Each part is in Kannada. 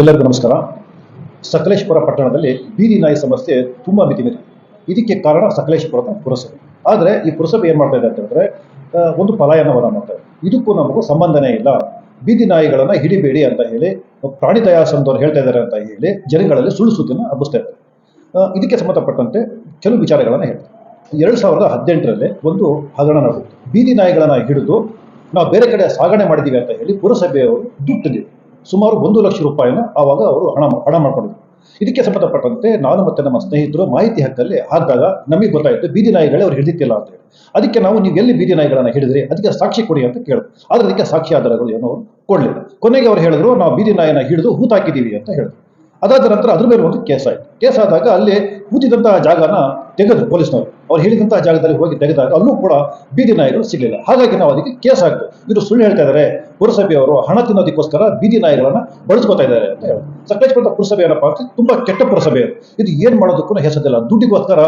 ಎಲ್ಲರಿಗೂ ನಮಸ್ಕಾರ. ಸಕಲೇಶ್ಪುರ ಪಟ್ಟಣದಲ್ಲಿ ಬೀದಿ ನಾಯಿ ಸಮಸ್ಯೆ ತುಂಬ ಮಿತಿಮಿತಿ ಇದಕ್ಕೆ ಕಾರಣ ಸಕಲೇಶ್ಪುರದ ಪುರಸಭೆ. ಆದರೆ ಈ ಪುರಸಭೆ ಏನು ಮಾಡ್ತಾ ಇದೆ ಅಂತ ಹೇಳಿದ್ರೆ ಒಂದು ಪಲಾಯನವನ್ನ ಮಾಡ್ತಾರೆ ಇದೆ. ಇದಕ್ಕೂ ನಮಗೂ ಸಂಬಂಧನೇ ಇಲ್ಲ. ಬೀದಿ ನಾಯಿಗಳನ್ನು ಹಿಡಿಬೇಡಿ ಅಂತ ಹೇಳಿ, ಪ್ರಾಣಿ ಹೇಳ್ತಾ ಇದ್ದಾರೆ ಅಂತ ಹೇಳಿ ಜನಗಳಲ್ಲಿ ಸುಳ್ಳು ಸುದ್ದಿನ ಹಬ್ಬಿಸ್ತಾ ಇದ್ದಾರೆ. ಇದಕ್ಕೆ ಸಂಬಂಧಪಟ್ಟಂತೆ ಕೆಲವು ವಿಚಾರಗಳನ್ನು ಹೇಳ್ತಾರೆ ಎರಡು ಸಾವಿರದ ಹದಿನೆಂಟರಲ್ಲಿ ಒಂದು ಹಗರಣ ನಡೆದಿತ್ತು. ಬೀದಿ ನಾಯಿಗಳನ್ನು ಹಿಡಿದು ನಾವು ಬೇರೆ ಕಡೆ ಸಾಗಣೆ ಮಾಡಿದ್ದೀವಿ ಅಂತ ಹೇಳಿ ಪುರಸಭೆಯವರು ದುಡ್ಡಿದೆ ಸುಮಾರು ಒಂದು ಲಕ್ಷ ರೂಪಾಯಿನ ಆವಾಗ ಅವರು ಹಣ ಹಣ ಮಾಡ್ಕೊಂಡಿದ್ರು. ಇದಕ್ಕೆ ಸಂಬಂಧಪಟ್ಟಂತೆ ನಾನು ಮತ್ತೆ ನಮ್ಮ ಸ್ನೇಹಿತರು ಮಾಹಿತಿ ಹಕ್ಕಲ್ಲಿ ಆದಾಗ ನಮಗೆ ಗೊತ್ತಾಯಿತು ಬೀದಿ ನಾಯಿಗಳೇ ಅವ್ರು ಹಿಡಿದಿತ್ತಿಲ್ಲ ಅಂತ ಹೇಳಿ. ಅದಕ್ಕೆ ನಾವು ನೀವು ಎಲ್ಲಿ ಬೀದಿ ನಾಯಿಗಳನ್ನು ಹಿಡಿದ್ರಿ, ಅದಕ್ಕೆ ಸಾಕ್ಷಿ ಕೊಡಿ ಅಂತ ಕೇಳಿದ್ರು ಆದರೆ ಅದಕ್ಕೆ ಸಾಕ್ಷಿ ಆಧಾರಗಳು ಏನೋ ಕೊಡಲಿಲ್ಲ. ಕೊನೆಗೆ ಅವ್ರು ಹೇಳಿದ್ರು, ನಾವು ಬೀದಿ ನಾಯಿನ ಹಿಡಿದು ಹೂತಾಕಿದ್ದೀವಿ ಅಂತ ಹೇಳಿದ್ರು. ಅದಾದ ನಂತರ ಅದ್ರ ಮೇಲೆ ಒಂದು ಕೇಸ್ ಆಯ್ತು. ಕೇಸ್ ಆದಾಗ ಅಲ್ಲಿ ಕೂತಿದಂತಹ ಜಾಗನ ತೆಗೆದು ಪೊಲೀಸ್ನವರು, ಅವ್ರು ಹೇಳಿದಂತಹ ಜಾಗದಲ್ಲಿ ಹೋಗಿ ತೆಗೆದಾಗ ಅಲ್ಲೂ ಕೂಡ ಬೀದಿ ನಾಯಿಗಳು ಸಿಗಲಿಲ್ಲ. ಹಾಗಾಗಿ ನಾವು ಅದಕ್ಕೆ ಕೇಸ್ ಹಾಕ್ತು ಇದು ಸುಳ್ಳು ಹೇಳ್ತಾ ಇದ್ದಾರೆ ಪುರಸಭೆಯವರು ಹಣ ತಿನ್ನೋದಕ್ಕೋಸ್ಕರ ಬೀದಿ ನಾಯಿಗಳನ್ನ ಬಳಸ್ಕೊತಾ ಇದ್ದಾರೆ ಅಂತ ಹೇಳಿ ಸಕಲೇಶ್ಪುರದ ಪುರಸಭೆ ಏನಪ್ಪಾ ಅಂತ ತುಂಬಾ ಕೆಟ್ಟ ಪುರಸಭೆ. ಇದು ಏನ್ ಮಾಡೋದಕ್ಕೂ ಹೆಸರಿಲ್ಲ. ದುಡ್ಡಿಗೋಸ್ಕರ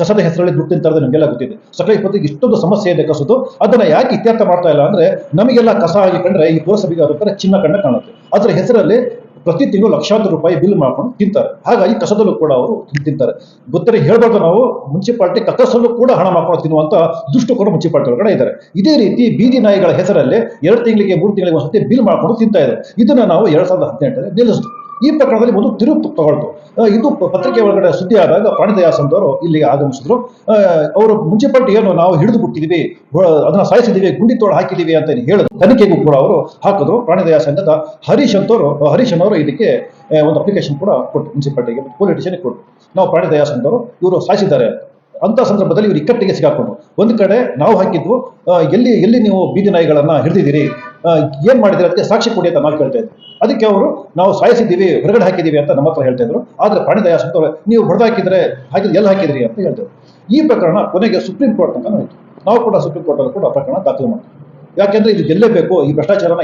ಕಸದ ಹೆಸರಲ್ಲಿ ದುಡ್ಡು ತಿಂತಾರೆ ನಿಮಗೆಲ್ಲ ಗೊತ್ತಿದೆ. ಸಕಲೇಶ್ಪುರಕ್ಕೆ ಇಷ್ಟೊಂದು ಸಮಸ್ಯೆ ಇದೆ ಕಸದು ಅದನ್ನ ಯಾಕೆ ಇತ್ಯರ್ಥ ಮಾಡ್ತಾ ಇಲ್ಲ ಅಂದ್ರೆ ನಮಗೆಲ್ಲ ಕಸ ಆಗಿ ಕಂಡ್ರೆ ಈ ಪುರಸಭೆಗೆ ಅದರ ಚಿನ್ನ ಕಂಡ ಕಾಣುತ್ತೆ. ಅದರ ಹೆಸರಲ್ಲಿ ಪ್ರತಿ ತಿಂಗಳು ಲಕ್ಷಾಂತರ ರೂಪಾಯಿ ಬಿಲ್ ಮಾಡ್ಕೊಂಡು ತಿಂತಾರೆ. ಹಾಗಾಗಿ ಕಸದಲ್ಲೂ ಕೂಡ ಅವರು ತಿಂತಾರೆ. ಗೊತ್ತರೆ ಹೇಳ್ಬಾರ್ದು ನಾವು, ಮುನ್ಸಿಪಾಲ್ಟಿ ಕಸದಲ್ಲೂ ಕೂಡ ಹಣ ಮಾಡ್ಕೊಂಡು ತಿನ್ನುವಂತ ದುಷ್ಟು ಕೂಡ ಮುನ್ಸಿಪಾಲ್ಟಿ ಒಳಗಡೆ ಇದ್ದಾರೆ. ಇದೇ ರೀತಿ ಬೀದಿ ನಾಯಿಗಳ ಹೆಸರಲ್ಲಿ ಎರಡು ತಿಂಗಳಿಗೆ ಮೂರು ತಿಂಗಳಿಗೆ ಒಂದ್ಸತಿ ಬಿಲ್ ಮಾಡ್ಕೊಂಡು ತಿಂತಾ ಇದ್ದಾರೆ. ಇದನ್ನ ನಾವು ಎರಡ್ ಸಾವಿರದ ಹದಿನೆಂಟರಲ್ಲಿ ನಿಲ್ಲಿಸಿದ್ವಿ ಈ ಪ್ರಕರಣದಲ್ಲಿ ಒಂದು ತಿರುಪು ತಗೊಳ್ತು. ಇದು ಪತ್ರಿಕೆ ಒಳಗಡೆ ಸುದ್ದಿ ಆದಾಗ ಪ್ರಾಣಿದಯಾಸ್ ಅಂತವರು ಇಲ್ಲಿಗೆ ಆಗಮಿಸಿದ್ರು. ಅವರು ಮುನ್ಸಿಪಾಲಿಟಿ ಏನು ನಾವು ಹಿಡಿದು ಬಿಟ್ಟಿದೀವಿ ಅದನ್ನ ಸಾಯಿಸಿದೀವಿ, ಗುಂಡಿ ತೋಳು ಹಾಕಿದೀವಿ ಅಂತ ಹೇಳಿದ್ರು. ತನಿಖೆಗೂ ಕೂಡ ಅವರು ಹಾಕಿದ್ರು. ಪ್ರಾಣಿದಯಾಸ್ ಅಂತ ಹರೀಶ್ ಅಂತವರು ಹರೀಶ್ ಅನ್ನೋರು ಇದಕ್ಕೆ ಒಂದು ಅಪ್ಲಿಕೇಶನ್ ಕೂಡ ಕೊಟ್ಟು ಮುನ್ಸಿಪಾಲ್ಟಿಗೆ ಪೊಲೀಸ್ ಸ್ಟೇಷನ್ಗೆ ಕೊಟ್ಟು ನಾವು ಪ್ರಾಣಿದಯಾಸ್ ಅಂತವರು ಇವರು ಸಾಯಿಸಿದ್ದಾರೆ ಅಂತ. ಸಂದರ್ಭದಲ್ಲಿ ಇವರು ಇಕ್ಕಟ್ಟಿಗೆ ಸಿಗಾಕೊಂಡು ಒಂದು ಕಡೆ ನಾವು ಹಾಕಿದ್ವು ಎಲ್ಲಿ ಎಲ್ಲಿ ನೀವು ಬೀದಿ ನಾಯಿಗಳನ್ನ ಹಿಡಿದಿದ್ದೀರಿ? ಏನ್ ಮಾಡಿದ್ರೆ ಅದಕ್ಕೆ ಸಾಕ್ಷಿ ಕೊಡಿ ಅಂತ ನಾವು ಕೇಳ್ತಾ ಇದ್ವಿ ಅದಕ್ಕೆ ಅವರು, ನಾವು ಸಾಯಿಸಿದ್ದೀವಿ, ಹೊರಗಡೆ ಹಾಕಿದ್ದೀವಿ ಅಂತ ನಮ್ಮ ಹತ್ರ ಹೇಳ್ತಾ ಇದ್ರು. ಆದ್ರೆ ಪ್ರಾಣಿ ದಯಾ ಸಂಸ್ಥೆ ನೀವು ಹೊಡೆದು ಹಾಕಿದ್ರೆ ಹಾಕಿದ್ರೆ ಎಲ್ಲಿ ಹಾಕಿದ್ರಿ ಅಂತ ಹೇಳ್ತಾರೆ ಈ ಪ್ರಕರಣ ಕೊನೆಗೆ ಸುಪ್ರೀಂ ಕೋರ್ಟ್ ಅಂತ ಹೋಯ್ತು ನಾವು ಕೂಡ ಸುಪ್ರೀಂ ಕೋರ್ಟ್ ಅಲ್ಲಿ ಕೂಡ ಪ್ರಕರಣ ದಾಖಲು ಮಾಡ್ತೀವಿ. ಯಾಕೆಂದ್ರೆ ಇದು ಗೆಲ್ಲೇಬೇಕು ಈ ಭ್ರಷ್ಟಾಚಾರನ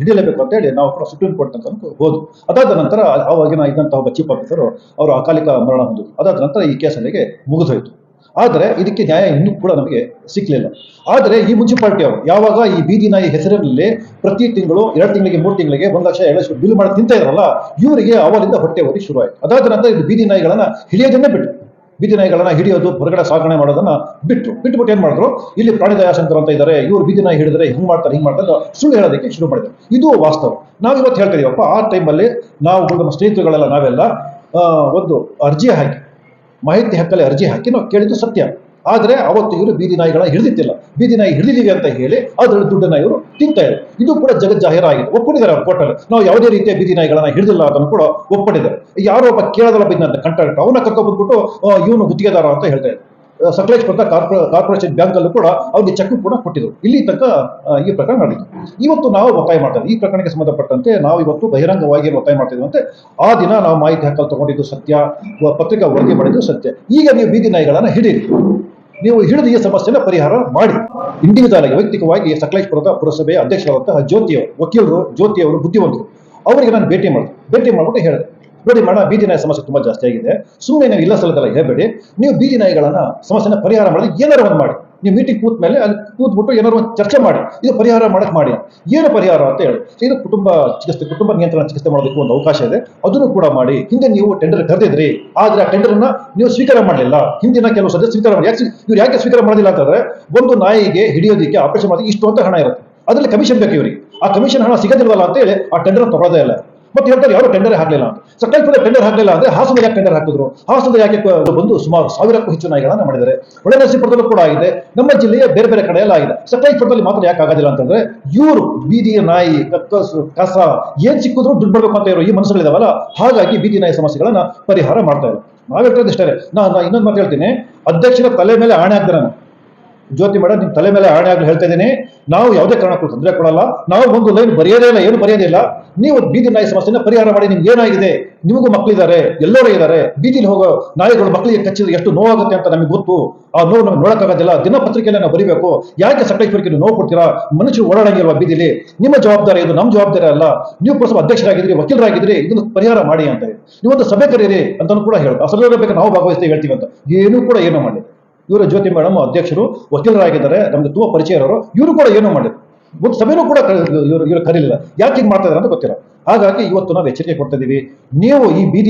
ಹಿಡಿಯಲೇಬೇಕು ಅಂತ ಹೇಳಿ ನಾವು ಕೂಡ ಸುಪ್ರೀಂ ಕೋರ್ಟ್ ತನಕ ಹೋದ್ವು. ಅದಾದ ನಂತರ ಅವಾಗಿನ ಇದ್ದಂತಹ ಒಬ್ಬ ಚೀಫ್ ಆಫೀಸರ್ ಅವರು ಅಕಾಲಿಕ ಮರಣ ಹೊಂದಿದ್ರು. ಅದಾದ ನಂತರ ಈ ಕೇಸಲ್ಲಿಗೆ ಮುಗಿದೋಯ್ತು. ಆದರೆ ಇದಕ್ಕೆ ನ್ಯಾಯ ಇನ್ನೂ ಕೂಡ ನಮಗೆ ಸಿಕ್ಕಲಿಲ್ಲ ಆದರೆ ಈ ಮುನ್ಸಿಪಾಲಿಟಿ ಅವರು ಯಾವಾಗ ಈ ಬೀದಿ ನಾಯಿ ಹೆಸರಿನಲ್ಲಿ ಪ್ರತಿ ತಿಂಗಳು ಎರಡು ತಿಂಗಳಿಗೆ, ಮೂರು ತಿಂಗಳಿಗೆ ಒಂದು ಲಕ್ಷ ಎರಡು ಲಕ್ಷ ಬಿಲ್ ಮಾಡಿ ತಿಂತ ಇರಲ್ಲ ಇವರಿಗೆ ಅವರಿಂದ ಹೊಟ್ಟೆ ಹೊರಿ ಶುರುವಾಯಿತು. ಅದಾದ ನಂತರ ಇದು ಬೀದಿ ನಾಯಿಗಳನ್ನು ಹಿಡಿಯೋದನ್ನೇ ಬಿಟ್ಟು ಬೀದಿ ನಾಯಿಗಳನ್ನ ಹಿಡಿಯೋದು, ಹೊರಗಡೆ ಸಾಗಣೆ ಮಾಡೋದನ್ನ ಬಿಟ್ಟು ಬಿಟ್ಟುಬಿಟ್ಟು ಏನು ಮಾಡಿದ್ರು? ಇಲ್ಲಿ ಪ್ರಾಣಿ ದಯಾಶಂಕರ್ ಅಂತ ಇದ್ದಾರೆ, ಇವರು ಬೀದಿ ನಾಯಿ ಹಿಡಿದ್ರೆ ಹಿಂಗೆ ಮಾಡ್ತಾರೆ ಹಿಂಗೆ ಮಾಡ್ತಾರೆ ಸುಳ್ಳು ಹೇಳೋದಕ್ಕೆ ಶುರು ಮಾಡಿದ್ರು. ಇದು ವಾಸ್ತವ. ನಾವು ಇವತ್ತು ಇದೀವಪ್ಪ, ಆ ಟೈಮಲ್ಲಿ ನಾವು ನಮ್ಮ ಸ್ನೇಹಿತರುಗಳೆಲ್ಲ ನಾವೆಲ್ಲ ಒಂದು ಅರ್ಜಿ ಹಾಕಿ ಮಾಹಿತಿ ಹಕ್ಕಲ್ಲಿ ಅರ್ಜಿ ಹಾಕಿ ನಾವು ಕೇಳಿದ್ದು ಸತ್ಯ. ಆದರೆ ಅವತ್ತು ಇವರು ಬೀದಿ ನಾಯಿಗಳ ಹಿಡಿದಿತ್ತಿಲ್ಲ ಬೀದಿ ನಾಯಿ ಹಿಡಿದಿದ್ದೀವಿ ಅಂತ ಹೇಳಿ ಅದರಲ್ಲಿ ದುಡ್ಡನ್ನ ಇವರು ತಿಂತಾ ಇದ್ದಾರೆ ಇದು ಕೂಡ ಜಗತ್ ಜಾಹೀರಾಗಿದೆ. ಒಪ್ಪಿದ್ದಾರೆ ಅವ್ರ ಕೋರ್ಟಲ್ಲಿ. ನಾವು ಯಾವುದೇ ರೀತಿಯ ಬೀದಿ ನಾಯಿಗಳನ್ನ ಹಿಡಿದಿಲ್ಲ ಅದನ್ನು ಕೂಡ ಒಪ್ಪಿದ್ದಾರೆ ಯಾರೋ ಒಬ್ಬ ಕೇಳದಲ್ಲ ಬಿದ್ದಂತ ಕಂಟ್ರಾಕ್ಟ್ ಅವನ ಕರ್ಕೊಂಡ್ಬಿಟ್ಟು ಇವನು ಗುತ್ತಿಗೆದಾರ ಅಂತ ಹೇಳ್ತಾ ಇದ್ದಾರೆ ಸಕಲೇಶ್ಪುರದ ಕಾರ್ಪೊ, ಕಾರ್ಪೊರೇಷನ್ ಬ್ಯಾಂಕಲ್ಲೂ ಕೂಡ ಅವ್ರಿಗೆ ಚೆಕ್ ಕೂಡ ಕೊಟ್ಟಿದ್ರು. ಇಲ್ಲಿ ತನಕ ಈ ಪ್ರಕರಣ ನಡೀತು. ಇವತ್ತು ನಾವು ಒತ್ತಾಯ ಮಾಡ್ತಾ ಈ ಪ್ರಕರಣಕ್ಕೆ ಸಂಬಂಧಪಟ್ಟಂತೆ ನಾವು ಇವತ್ತು ಬಹಿರಂಗವಾಗಿ ಒತ್ತಾಯ ಮಾಡ್ತಿದ್ವಂತೆ ಆ ದಿನ ನಾವು ಮಾಹಿತಿ ಹಕ್ಕಲ್ಲಿ ತಗೊಂಡಿದ್ದು ಸತ್ಯ ಪತ್ರಿಕಾ ವರದಿ ಮಾಡಿದ್ದು ಸತ್ಯ. ಈಗ ನೀವು ಬೀದಿ ನಾಯಿಗಳನ್ನ ಹಿಡೀರಿ. ನೀವು ಹಿಡಿದು ಈ ಸಮಸ್ಯೆನ ಪರಿಹಾರ ಮಾಡಿ. ಇಂಡಿವಿಜುವಲ್ ಆಗಿ ವೈಯಕ್ತಿಕವಾಗಿ ಸಕಲೇಶ್ಪುರದ ಪುರಸಭೆಯ ಅಧ್ಯಕ್ಷರಾದಂತಹ ಜ್ಯೋತಿಯವರು ವಕೀಲರು ಜ್ಯೋತಿಯವರು ಬುದ್ಧಿವಂತರು. ಅವರಿಗೆ ನಾನು ಭೇಟಿ ಮಾಡಿದೆ ಭೇಟಿ ಮಾಡ್ಬಿಟ್ಟು ಹೇಳಿದೆ. ನೋಡಿ ಮೇಡಮ್ ಬೀದಿ ನಾಯಿ ಸಮಸ್ಯೆ ತುಂಬಾ ಜಾಸ್ತಿ ಆಗಿದೆ. ಸುಮ್ಮನೆ ನೀವು ಇಲ್ಲ ಸಲದಲ್ಲ ಹೇಳ್ಬೇಡಿ. ನೀವು ಬೀದಿ ನಾಯಿಗಳನ್ನ ಸಮಸ್ಯೆನ ಪರಿಹಾರ ಮಾಡಿ ಏನಾರು ಒಂದು ಮಾಡಿ. ನೀವು ಮೀಟಿಂಗ್ ಕೂತ್ ಮೇಲೆ ಅಲ್ಲಿ ಕೂತ್ಬಿಟ್ಟು ಏನಾರು ಒಂದು ಚರ್ಚೆ ಮಾಡಿ. ಇದು ಪರಿಹಾರ ಮಾಡಕ್ಕೆ ಮಾಡಿ. ಏನು ಪರಿಹಾರ ಅಂತ ಹೇಳಿ. ಇದು ಕುಟುಂಬ ಚಿಕಿತ್ಸೆ, ಕುಟುಂಬ ನಿಯಂತ್ರಣ ಚಿಕಿತ್ಸೆ ಮಾಡೋದಕ್ಕೆ ಒಂದು ಅವಕಾಶ ಇದೆ. ಅದನ್ನು ಕೂಡ ಮಾಡಿ. ಹಿಂದೆ ನೀವು ಟೆಂಡರ್ ಕರೆದಿದ್ರಿ. ಆದ್ರೆ ಆ ಟೆಂಡರ್ನ ನೀವು ಸ್ವೀಕಾರ ಮಾಡಲಿಲ್ಲ. ಹಿಂದಿನ ಕೆಲವು ಸದಸ್ಯ ಸ್ವೀಕಾರ ಮಾಡಿ. ಯಾಕೆ ಇವ್ರು ಯಾಕೆ ಸ್ವೀಕಾರ ಮಾಡೋದಿಲ್ಲ ಅಂತಂದ್ರೆ ಒಂದು ನಾಯಿಗೆ ಹಿಡಿಯೋದಕ್ಕೆ ಆಪರೇಷನ್ ಮಾಡೋದಕ್ಕೆ ಇಷ್ಟು ಅಂತ ಹಣ ಇರುತ್ತೆ. ಅದರಲ್ಲಿ ಕಮಿಷನ್ ಬೇಕು ಇವರಿಗೆ. ಆ ಕಮಿಷನ್ ಹಣ ಸಿಗೋದಿಲ್ವಲ್ಲ ಅಂತ ಹೇಳಿ ಆ ಟೆಂಡರ್ ತಗೊಳ್ಳೋದೇ ಇಲ್ಲ. ಮತ್ತೆ ಹೇಳ್ತಾರೆ ಯಾರು ಟೆಂಡರ್ ಹಾಕಲಿಲ್ಲ ಅಂತ. ಸಕಲೇಶ್ಪುರ ಟೆಂಡರ್ ಹಾಕಲಿಲ್ಲ ಅಂದ್ರೆ ಹಾಸನ ಯಾಕೆ ಟೆಂಡರ್ ಹಾಕಿದ್ರು? ಹಾಸನದ ಯಾಕೆ ಬಂದು ಸುಮಾರು ಸಾವಿರಕ್ಕೂ ಹೆಚ್ಚು ನಾಯಿಗಳನ್ನ ಮಾಡಿದ್ದಾರೆ. ಒಳ್ಳೆ ಒಳನರಸೀಪುರದಲ್ಲೂ ಕೂಡ ಆಗಿದೆ. ನಮ್ಮ ಜಿಲ್ಲೆಯ ಬೇರೆ ಬೇರೆ ಕಡೆ ಎಲ್ಲ ಆಗಿದೆ ಸಕಲೇಶ್ಪುರದಲ್ಲಿ ಮಾತ್ರ ಯಾಕೆ ಆಗೋದಿಲ್ಲ ಅಂತಂದ್ರೆ, ಇವರು ಬೀದಿಯ ನಾಯಿ, ಕಕ್ಕಸು, ಕಸ, ಏನ್ ಸಿಕ್ಕಿದ್ರು ದುಡ್ಡು ಬರಬೇಕು ಅಂತ ಇರೋ ಈ ಮನಸ್ಸುಗಳಿದಾವಲ್ಲ ಹಾಗಾಗಿ ಬೀದಿ ನಾಯಿ ಸಮಸ್ಯೆಗಳನ್ನ ಪರಿಹಾರ ಮಾಡ್ತಾ ಇದ್ದಾರೆ. ನಾವ್ ಹೇಳ್ತಾ ಇಷ್ಟೇ. ನಾನು ನಾ ಇನ್ನೊಂದು ಮಾತು ಹೇಳ್ತೀನಿ. ಅಧ್ಯಕ್ಷರ ತಲೆ ಮೇಲೆ ಆಣೆ ಹಾಕ್ತಾರೆ ಜ್ಯೋತಿ ಮೇಡಮ್, ನಿಮ್ ತಲೆ ಮೇಲೆ ಆಣೆ ಆಗಲಿ ಹೇಳ್ತಾ ಇದ್ದೀನಿ. ನಾವು ಯಾವುದೇ ಕಾರಣಕ್ಕೂ ತೊಂದರೆ ಕೊಡಲ್ಲ. ನಾವು ಒಂದು ಲೈನ್ ಬರೆಯೋದೇ ಇಲ್ಲ, ಏನು ಬರೆಯೋದಿಲ್ಲ ನೀವು ಬೀದಿ ನಾಯಿ ಸಮಸ್ಯೆನ ಪರಿಹಾರ ಮಾಡಿ, ನಿಮ್ಗೆ ಏನಾಗಿದೆ? ನಿಮಗೂ ಮಕ್ಕಳಿದ್ದಾರೆ ಎಲ್ಲರೂ ಇದ್ದಾರೆ. ಬೀದಿಲಿ ಹೋಗೋ ನಾಯಿಗಳು ಮಕ್ಕಳಿಗೆ ಕಚ್ಚಿದ್ರೆ ಎಷ್ಟು ನೋವಾಗುತ್ತೆ ಅಂತ ನಮಗೆ ಗೊತ್ತು. ಆ ನೋವು ನಮ್ಗೆ ನೋಡಕ್ಕಾಗೋದಿಲ್ಲ. ದಿನಪತ್ರಿಕೆಯಲ್ಲಿ ನಾವು ಬರೀಬೇಕು. ಯಾಕೆ ಸಕಲೇಶ್ವರಕ್ಕೆ ನೀವು ನೋವು ಕೊಡ್ತೀರಾ? ಮನುಷ್ಯರು ಓಡಾಡಂಗಿರುವ ಬೀದಿಲಿ? ನಿಮ್ಮ ಜವಾಬ್ದಾರಿ ಇದು ನಮ್ಮ ಜವಾಬ್ದಾರಿ ಅಲ್ಲ. ನೀವು ಪುರಸಭೆ ಅಧ್ಯಕ್ಷರಾಗಿದ್ರಿ, ವಕೀಲರಾಗಿದ್ರಿ, ಇದನ್ನು ಪರಿಹಾರ ಮಾಡಿ ಅಂತ ನೀವೊಂದು ಸಭೆ ಕರೀರಿ ಅಂತ ಕೂಡ ಹೇಳೋದು. ಆ ಸಭೆ ಬೇಕು ನಾವು ಭಾಗವಹಿಸ್ತೀವಿ, ಹೇಳ್ತೀವಿ ಅಂತ. ಏನು ಕೂಡ ಏನೋ ಮಾಡಿ. ಇವರು ಜ್ಯೋತಿ ಮೇಡಮ್ ಅಧ್ಯಕ್ಷರು, ವಕೀಲರಾಗಿದ್ದಾರೆ ನಮ್ಗೆ ತುಂಬಾ ಪರಿಚಯ ಇರೋರು ಇವರು ಕೂಡ ಏನೂ ಮಾಡಿದ್ರು. ಒಂದು ಸಭೆನೂ ಕೂಡ ಇವರು ಇವರು ಕರೀಲಿಲ್ಲ. ಯಾಕೆ ಹಿಂಗೆ ಮಾಡ್ತಾ ಅಂತ ಗೊತ್ತಿಲ್ಲ. ಹಾಗಾಗಿ ಇವತ್ತು ನಾವು ಎಚ್ಚರಿಕೆ ಕೊಡ್ತಾ ಇದ್ದೀವಿ ನೀವು ಈ ಬೀದಿ